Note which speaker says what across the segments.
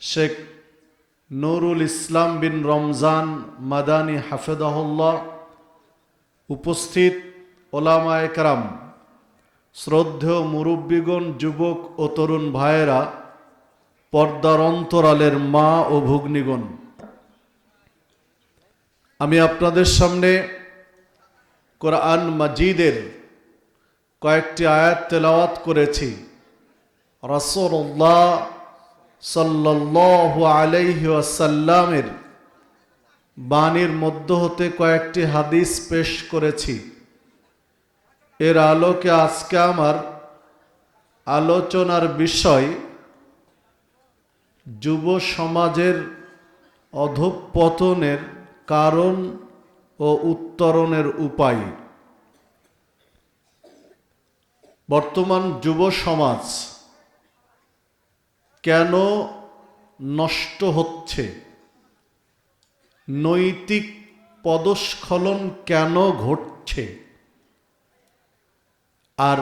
Speaker 1: শেখ নুরুল ইসলাম বিন রমজান মাদানী হাফেদাহুল্লাহ উপস্থিত ওলামা একরাম শ্রদ্ধেয় মুরব্বীগণ, যুবক ও তরুণ ভাইয়েরা, পর্দার অন্তরালের মা ও ভগ্নিগণ। আমি আপনাদের সামনে কোরআন মাজিদের কয়েকটি আয়াত তেলাওয়াত করেছি। রসল্লাহ সাল্লাল্লাহু আলাইহি ওয়াসাল্লামের বাণীর মধ্য হতে কয়েকটি হাদিস পেশ করেছি। এর আলোকে আজকে আমার আলোচনার বিষয় যুব সমাজের অধঃপতনের কারণ ও উত্তরণের উপায়। বর্তমান যুব সমাজ কেন নষ্ট হচ্ছে? নৈতিক পদস্খলন কেন ঘটছে? আর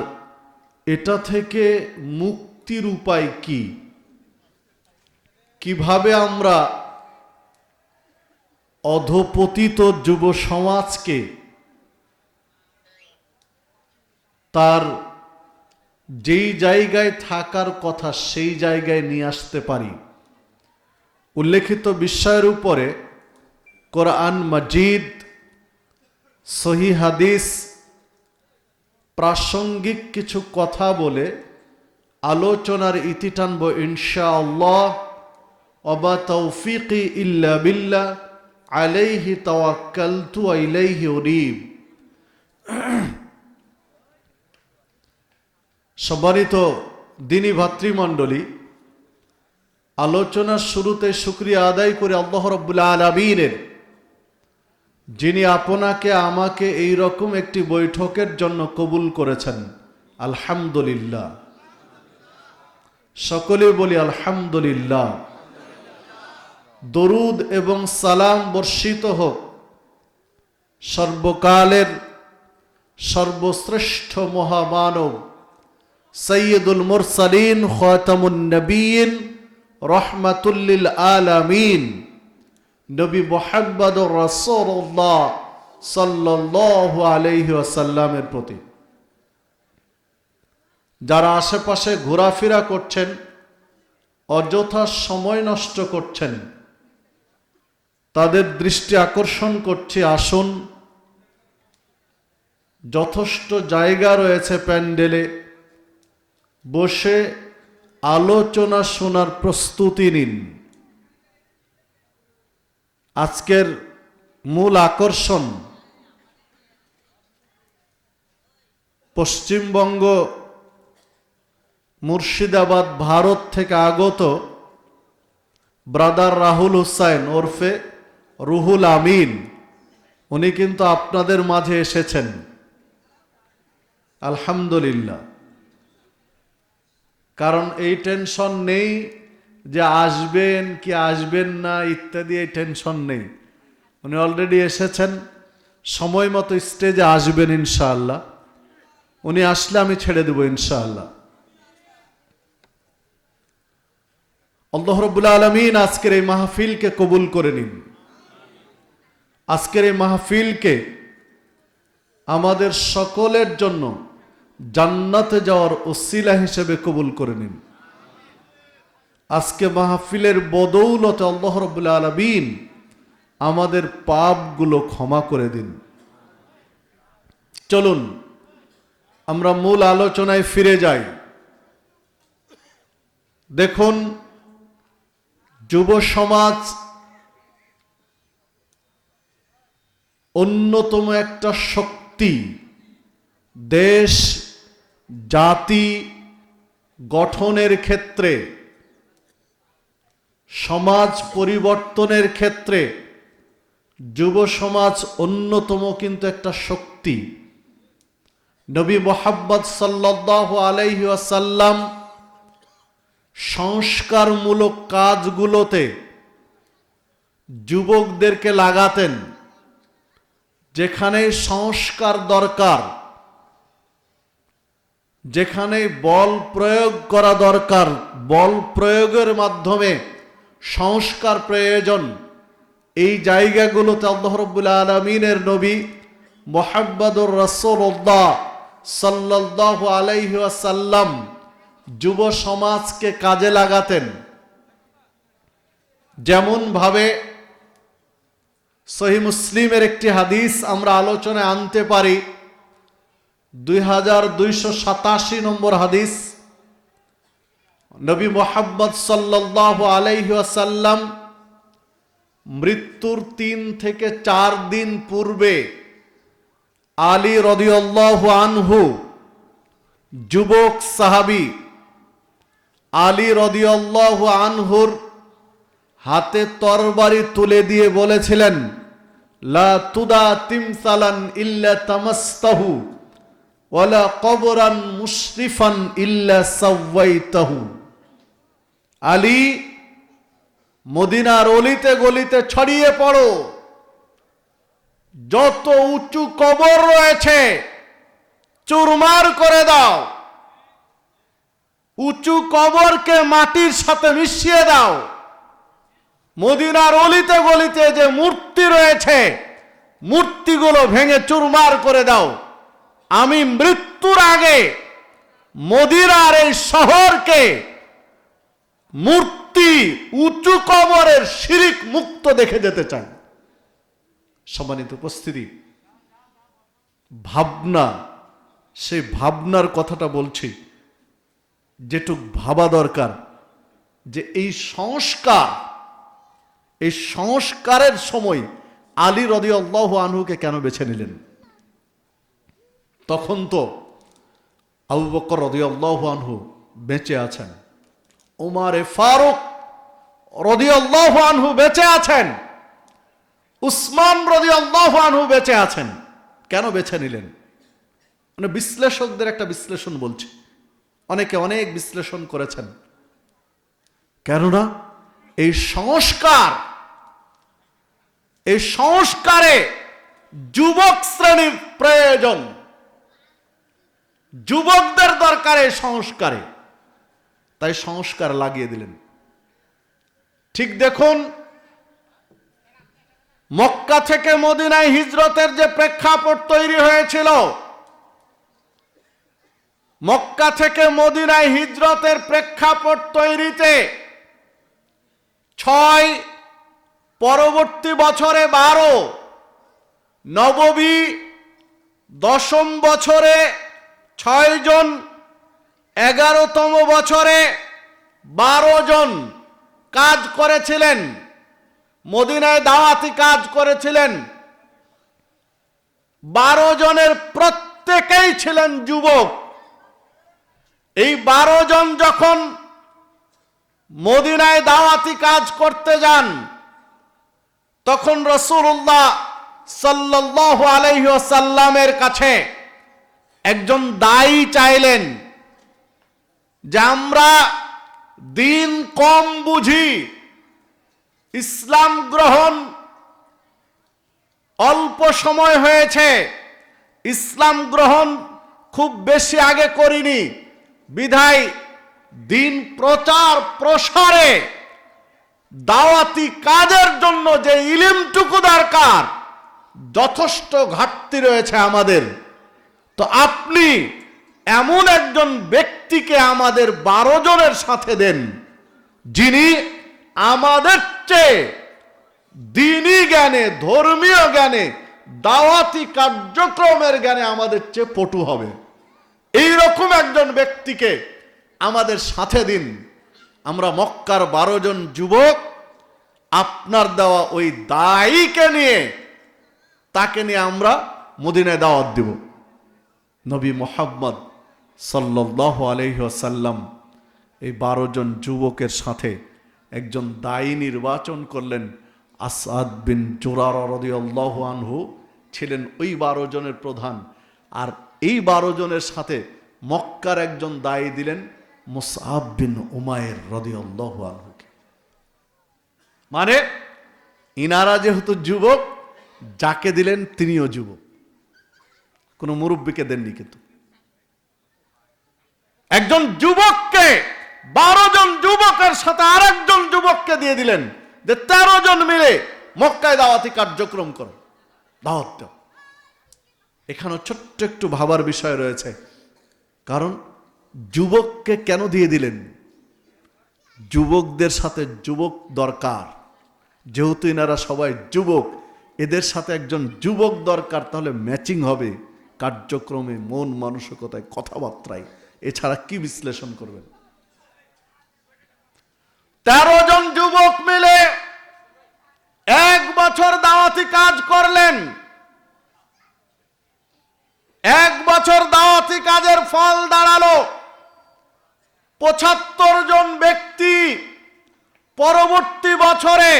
Speaker 1: এটা থেকে মুক্তির উপায় কি? কীভাবে আমরা অধপতিত যুব সমাজকে তার যেই জায়গায় থাকার কথা সেই জায়গায় নিয়ে আসতে পারি। উল্লেখিত বিষয়ের উপরে কোরআন মজিদ, সহি হাদিস, প্রাসঙ্গিক কিছু কথা বলে আলোচনার ইতি টানব ইনশাআল্লাহ। অবা তৌফিকি ইল্লা বিল্লাহ আলাইহি তাওয়াক্কালতু ইলাইহি উরিব সম্মানিত দিনী ভাতৃমণ্ডলী, আলোচনার শুরুতে শুক্রিয়া আদায় করে আল্লাহ রব্বুল্লা আলমিনের, যিনি আপনাকে, আমাকে এই রকম একটি বৈঠকের জন্য কবুল করেছেন। আলহামদুলিল্লাহ। সকলে বলি আলহামদুলিল্লাহ। দরুদ এবং সালাম বর্ষিত হোক। সর্বকালের সর্বশ্রেষ্ঠ মহামানব সৈয়দুল মুরসালিন খাতামুন নবীন রহমাতুল্লিল আলামিন। নবী মোহাম্মদ রসুল্লাহ সাল্লাল্লাহু আলাইহি ওয়াসাল্লামের প্রতি। যারা আশেপাশে ঘোরাফেরা করছেন, অযথা সময় নষ্ট করছেন, তাদের দৃষ্টি আকর্ষণ করছে, আসুন, যথেষ্ট জায়গা রয়েছে প্যান্ডেলে বসে আলোচনা শোনার প্রস্তুতি নিন। আজকের মূল আকর্ষণ পশ্চিমবঙ্গ মুর্শিদাবাদ, ভারত থেকে আগত ব্রাদার রাহুল হুসাইন ওরফে রুহুল আমিন। উনি কিন্তু আপনাদের মাঝে এসেছেন। আলহামদুলিল্লাহ। কারণ এই টেনশন নেই যে আসবেন কি আসবেন না, ইত্যাদি এই টেনশন নেই। উনি অলরেডি এসেছেন, সময় মতো স্টেজে আসবেন ইনশাআল্লাহ। উনি আসলে আমি ছেড়ে দেবো ইনশাআল্লাহ। আল্লাহ আলমিন আজকের এই মাহফিলকে কবুল করে নিন। আজকের এই মাহফিলকে আমাদের সকলের জন্য জান্নাতে যাওয়ার ওসিলা হিসেবে কবুল করে নিন। আজকে মাহফিলের বদৌলতে আল্লাহ রবুল্লা আলমিন আমাদের পাপগুলো ক্ষমা করে দিন। চলুন, আমরা মূল আলোচনায় ফিরে যাই। দেখুন, যুব সমাজ অন্যতম একটা শক্তি দেশ জাতি গঠনের ক্ষেত্রে, সমাজ পরিবর্তনের ক্ষেত্রে, যুব সমাজ অন্যতম কিন্তু একটা শক্তি। নবী মোহাম্মদ সাল্লাহ আলাইহি আসাল্লাম সংস্কারমূলক কাজগুলোতে যুবকদেরকে লাগাতেন, যেখানে সংস্কার দরকার। যেখানে বল প্রয়োগ করা দরকার, বল প্রয়োগের মাধ্যমে সংস্কার প্রয়োজন। এই জায়গাগুলোতে আল্লাহ রব্বুল আলমিনের নবী মোহাম্মদুর রসোল্লাহ সাল্লাহ আলাইহি আসাল্লাম যুব সমাজকে কাজে লাগাতেন। যেমন ভাবে সহি মুসলিমের একটি হাদিস আমরা আলোচনায় আনতে পারি দুই হাজার দুইশো সাতাশি নম্বর হাদিস। নবী মোহাম্মদ সাল্লাহ আলাইহি আসাল্লাম মৃত্যুর তিন থেকে চার দিন পূর্বে আলী রদিউল্লাহ আনহু, যুবক সাহাবি আলী রদিউল্লাহ আনহুর হাতে তরবারি তুলে দিয়ে বলেছিলেন, লা তুদা তিমসালান ইল্লা তামাস্তাহু। কবরান আলী মদিনার অলিতে গলিতে ছড়িয়ে পড়ো। যত উঁচু কবর রয়েছে, চুরমার করে দাও। উঁচু কবরকে মাটির সাথে মিশিয়ে দাও। মদিনার অলিতে গলিতে যে মূর্তি রয়েছে, মূর্তিগুলো ভেঙে চুরমার করে দাও। আমি মৃত্যুর আগে মদিনার এই শহরকে মূর্তি উঁচু কবরের শিরিক মুক্ত দেখে যেতে চাই। সম্মানিত উপস্থিতি, ভাবনা, সেই ভাবনার কথাটা বলছি, যেটুক ভাবা দরকার যে এই সংস্কার, এই সংস্কারের সময় আলী রদি আল্লাহ আনহুকে কেন বেছে নিলেন? তখন তো আবু বকর রদি আল্লাহ আনহু বেঁচে আছেন। উমারে ফারুক রদি আল্লাহ আনহু বেঁচে আছেন। উসমান রদি আল্লাহ আনহু বেঁচে আছেন। কেন বেছে নিলেন? মানে বিশ্লেষকদের একটা বিশ্লেষণ বলছি। অনেকে অনেক বিশ্লেষণ করেছেন। কেননা এই সংস্কার, এই সংস্কারে যুবক শ্রেণির প্রয়োজন। যুবকদের দরকার সংস্কারে। তাই সংস্কার লাগিয়ে দিলেন। ঠিক দেখুন, মক্কা থেকে মদিনায় হিজরতের যে প্রেক্ষাপট তৈরি হয়েছিল, মক্কা থেকে মদিনায় হিজরতের প্রেক্ষাপট তৈরিতে ছয় পরবর্তী বছরে বারো নববী দশম বছরে ছয় জন, এগারোতম বছরে বারো জন কাজ করেছিলেন, মদিনায় দাওয়াতি কাজ করেছিলেন। বারো জনের প্রত্যেকেই ছিলেন যুবক। এই বারো জন যখন মদিনায় দাওয়াতি কাজ করতে যান, তখন রসুল্লাহ সাল্লাহ আলহ্লামের কাছে একজন দায়ী চাইলেন যে আমরা দিন কম বুঝি, ইসলাম গ্রহণ অল্প সময় হয়েছে, ইসলাম গ্রহণ খুব বেশি আগে করিনি, বিধায় দিন প্রচার প্রসারে দাওয়াতি কাজের জন্য যে ইলিমটুকু দরকার, যথেষ্ট ঘাটতি রয়েছে আমাদের। তো আপনি এমন একজন ব্যক্তিকে আমাদের বারো জনের সাথে দেন, যিনি আমাদের চেয়ে দিনী জ্ঞানে, ধর্মীয় জ্ঞানে, দাওয়াতি কার্যক্রমের জ্ঞানে আমাদের চেয়ে পটু হবে। এই রকম একজন ব্যক্তিকে আমাদের সাথে দিন। আমরা মক্কার বারো জন যুবক, আপনার দেওয়া ওই দায়ীকে নিয়ে, তাকে নিয়ে আমরা মদিনায় দাওয়াত দিব। নবী মোহাম্মদ সাল্লাহ আলহ্লাম এই বারো জন যুবকের সাথে একজন দায়ী নির্বাচন করলেন। আসাদ বিন জোরার রদিয়াল্লাহ আনহু ছিলেন ওই বারো জনের প্রধান। আর এই বারো জনের সাথে মক্কার একজন দায়ী দিলেন মুসাব বিন উমায়ের রদিয়াল্লাহ আনহুকে। মানে ইনারা যেহেতু যুবক, যাকে দিলেন তিনিও যুবক। কোনো মুরব্বীকে দেননি কিন্তু। একজন যুবককে, বারো জন যুবকের সাথে আর একজন যুবককে দিয়ে দিলেন যে তেরো জন মিলে মক্কায় দাওয়াতি কার্যক্রম করো, দাওয়াত দাও। এখানে ছোট্ট একটু ভাবার বিষয় রয়েছে। কারণ যুবককে কেন দিয়ে দিলেন? যুবকদের সাথে যুবক দরকার। যেহেতু এনারা সবাই যুবক, এদের সাথে একজন যুবক দরকার, তাহলে ম্যাচিং হবে। কার্যক্রমে মন মানসিকতায় কথাবার্তায়, এছাড়া কি বিশ্লেষণ করবেন? তেরো জন যুবক মিলে এক বছর দাওয়াতি কাজ করলেন। এক বছর দাওয়াতি কাজের ফল দাঁড়াল। পঁচাত্তর জন ব্যক্তি পরবর্তী বছরে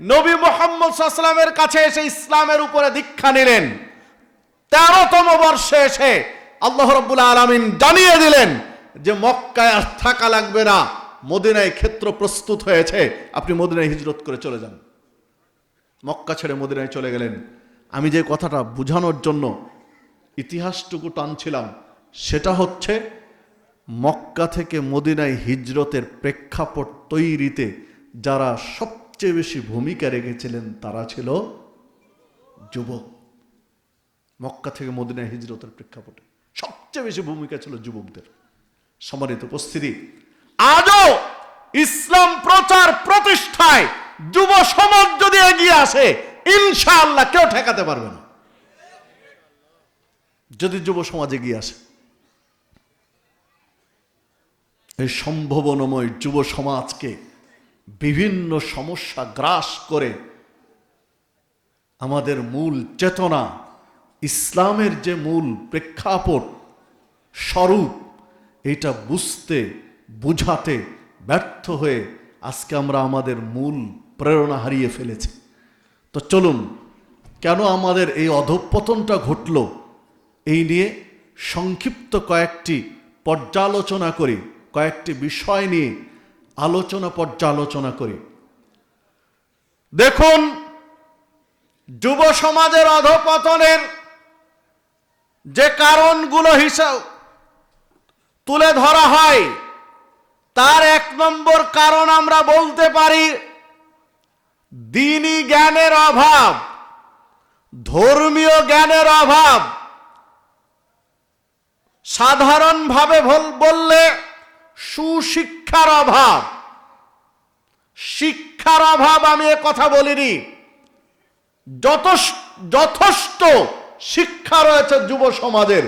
Speaker 1: নবী মোহাম্মদ সাল্লামের কাছে এসে ইসলামের উপরে দীক্ষা নিলেন। তেরোতম বর্ষে এসে আল্লাহ রব্বুল আলমিন জানিয়ে দিলেন যে মক্কায় আর থাকা লাগবে না, মদিনায় ক্ষেত্র প্রস্তুত হয়েছে, আপনি মদিনায় হিজরত করে চলে যান। মক্কা ছেড়ে মদিনায় চলে গেলেন। আমি যে কথাটা বোঝানোর জন্য ইতিহাসটুকু টানছিলাম, সেটা হচ্ছে মক্কা থেকে মদিনায় হিজরতের প্রেক্ষাপট তৈরিতে যারা সবচেয়ে বেশি ভূমিকা রেখেছিলেন তারা ছিল যুবক। মক্কা থেকে মদিনায় হিজরতের প্রেক্ষাপটে সবচেয়ে বেশি ভূমিকা ছিল যুবকদের। সম্মানিত উপস্থিতি, আজও ইসলাম প্রচার প্রতিষ্ঠায় যুব সমাজ যদি এগিয়ে আসে, ইনশাআল্লাহ কেউ ঠেকাতে পারবে না। যদি যুব সমাজ এগিয়ে আসে, এই সম্ভাবনাময় যুব সমাজকে বিভিন্ন সমস্যা গ্রাস করে আমাদের মূল চেতনা ইসলামের যে মূল প্রেক্ষাপট, স্বরূপ, এটা বুঝতে, বুঝাতে ব্যর্থ হয়ে আজকে আমরা আমাদের মূল প্রেরণা হারিয়ে ফেলেছি। তো চলুন, কেন আমাদের এই অধঃপতনটা ঘটল? এই নিয়ে সংক্ষিপ্ত কয়েকটি পর্যালোচনা করি, কয়েকটি বিষয় নিয়ে আলোচনা পর্যালোচনা করি। দেখুন, যুব সমাজের অধপতনের যে কারণগুলো হিসাব তুলে ধরা হয়, তার এক নম্বর কারণ আমরা বলতে পারি দিনী জ্ঞানের অভাব, ধর্মীয় জ্ঞানের অভাব। সাধারণভাবে বললে সুশিক্ষার অভাব। শিক্ষার অভাব আমি কথা বলিনি। যথেষ্ট শিক্ষা রয়েছে যুব সমাজের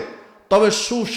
Speaker 1: তবে